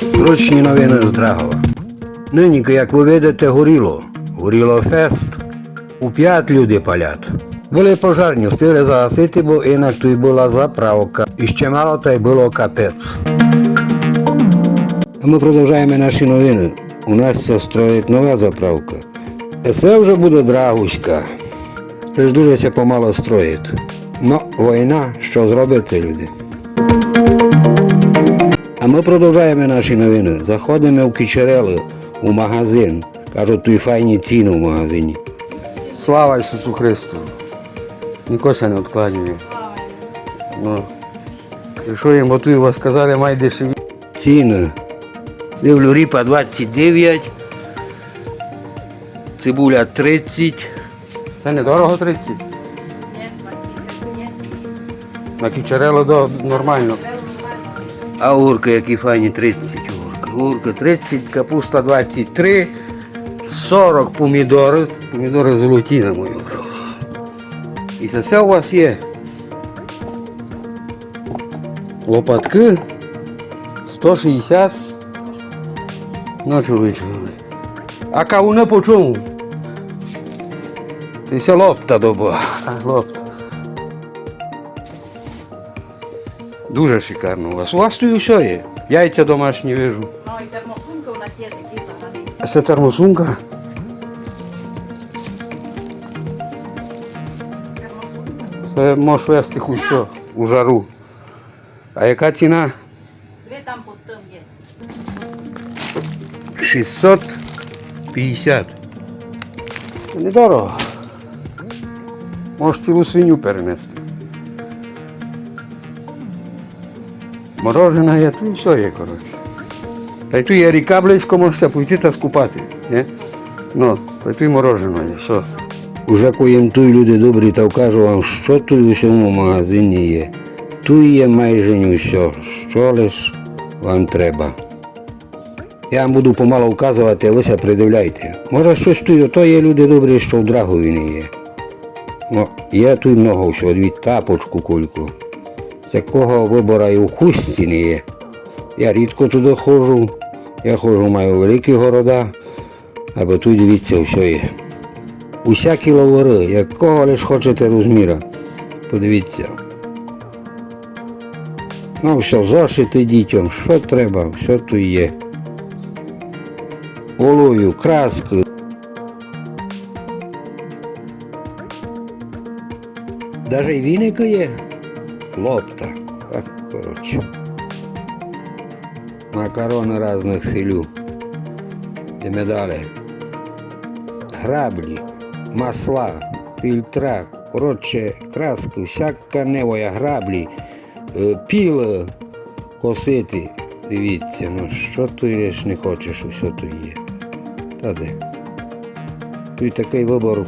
Зручні новини з Драгова. Нині, як ви видите, горіло. Горіло фест. У п'ять люди палять. Були пожарні, встигли загасити, бо інак тут була заправка. І ще мало та й було капець. Ми продовжуємо наші новини. У нас це строїть нова заправка. Це вже буде драгуська. Лиш дуже ся помало строїть. Ну, війна, що зробити, люди? А ми продовжуємо наші новини. Заходимо в Кічерели, у магазин. Кажуть, тут файні ціни в магазині. Слава Ісусу Христу! Нікося не відкладює. Ну, якщо їм готую, вас сказали, май дешеві. Ціни. Дивлю, ріпа 29, цибуля 30, Це недорого 30. На кічерело нормально. А огурки які файні 30 огурки. Огурки 30, капуста 23, 40 помідори. Помідори золоті, на мою правду. І це все у вас є. Лопатки 160. Ну, чоловіче. А кавуни по чому? Ти ся лопта доба. Лопта. Дуже шикарно у вас. У вас тут все є. Яйця домашні вижу. Ну і термосумка у нас є такі заграниці. А це термосумка. Це можеш вести хоч що у жару. А яка ціна? Дві там під тим є. 650. Це Недорого. Можеш цілу свиню перенести. Морожена є, тут все є, коротше. Та й тут є ріка можеш пойти та скупати. Ні? Ну, та й тут морожено є, все. Уже коїм тут люди добрі та вкажу вам, що тут у всьому магазині є. Тут є майже не все, що лиш вам треба. Я вам буду помало вказувати, а ви ся придивляйте. Може щось тут, ото є люди добрі, що в Драгові не є. Ну, є тут много всього, від тапочку кульку. З якого вибора і у хустці не є. Я рідко туди ходжу, я ходжу, маю великі города, або тут дивіться, все є. Усякі ловори, якого лиш хочете розміра. Подивіться. Ну, все, зошити дітям, що треба, все тут є. Олою, краски. Даже й віники є. Лопта. Ах, коротше. Макарони різних філю. Де медалі граблі, масла, фільтра, коротше, краски, всяка невоя, граблі, е, піли косити. Дивіться, ну що ти ж не хочеш, усе тут є. Та де. Тут такий вибор.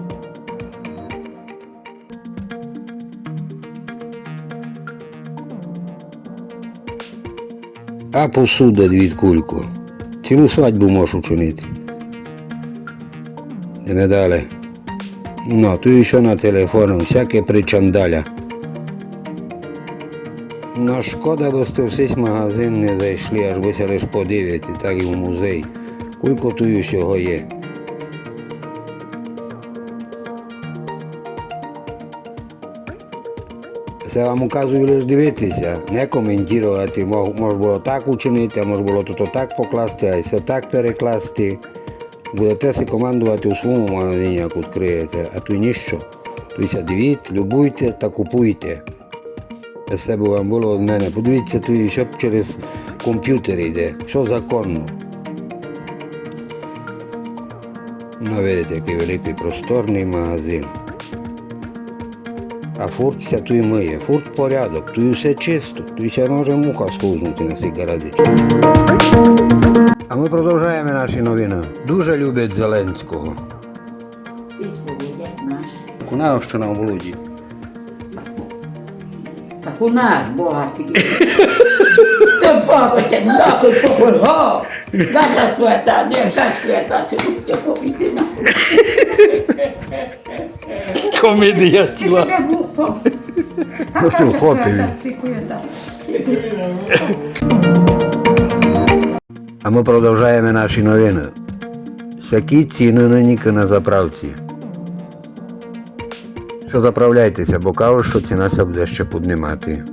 А посуда від кульку. Цілу свадьбу можеш учинити. Йдемо медали. Ну, тут ще на телефону, всяке причандаля. Ну, шкода, бо сте всі магазин не зайшли, аж ви лиш подивити, так і в музей. Кулько тут всього є. Це вам указую лише дивитися, не коментувати. Може було так учинити, а може було то так покласти, а це так перекласти. Будете си командувати у своєму магазині, як відкриєте, а то ніщо. Тобто дивіть, любуйте та купуйте. Для себе вам було від мене. Подивіться, тут що через комп'ютер йде, що законно. Ну, видите, який великий просторний магазин. А фурт ся тут миє, фурт порядок, тут все чисто, тут ся може муха схузнути на сигаретичку. А ми продовжуємо наші новини. Дуже люблять Зеленського. Всі свободять наш. У нас що на блуді. Так у нас Бога тобі. Та баба тя нахуй попоргав. Наша свята, не яка свята, це будьте повіди на. Комедія ціла. Ну, це в. А ми продовжуємо наші новини. Всякі ціни нині на заправці. Що заправляйтеся, бо кажуть, що ціна буде ще піднімати.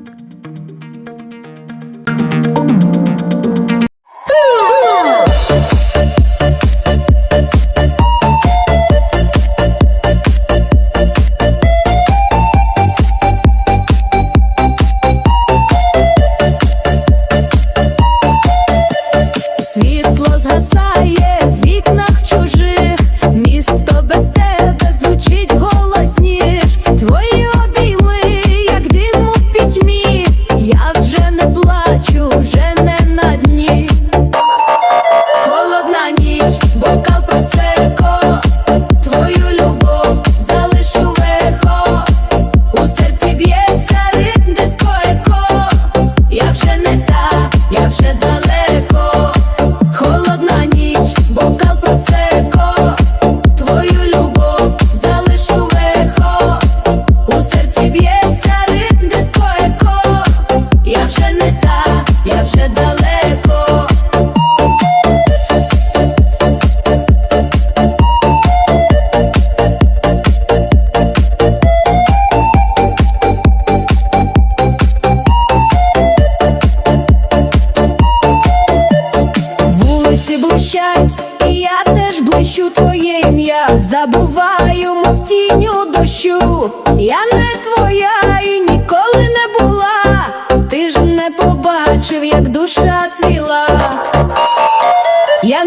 essa saia. дощу, я не твоя і ніколи не була. Ти ж не побачив, як душа ціла, Я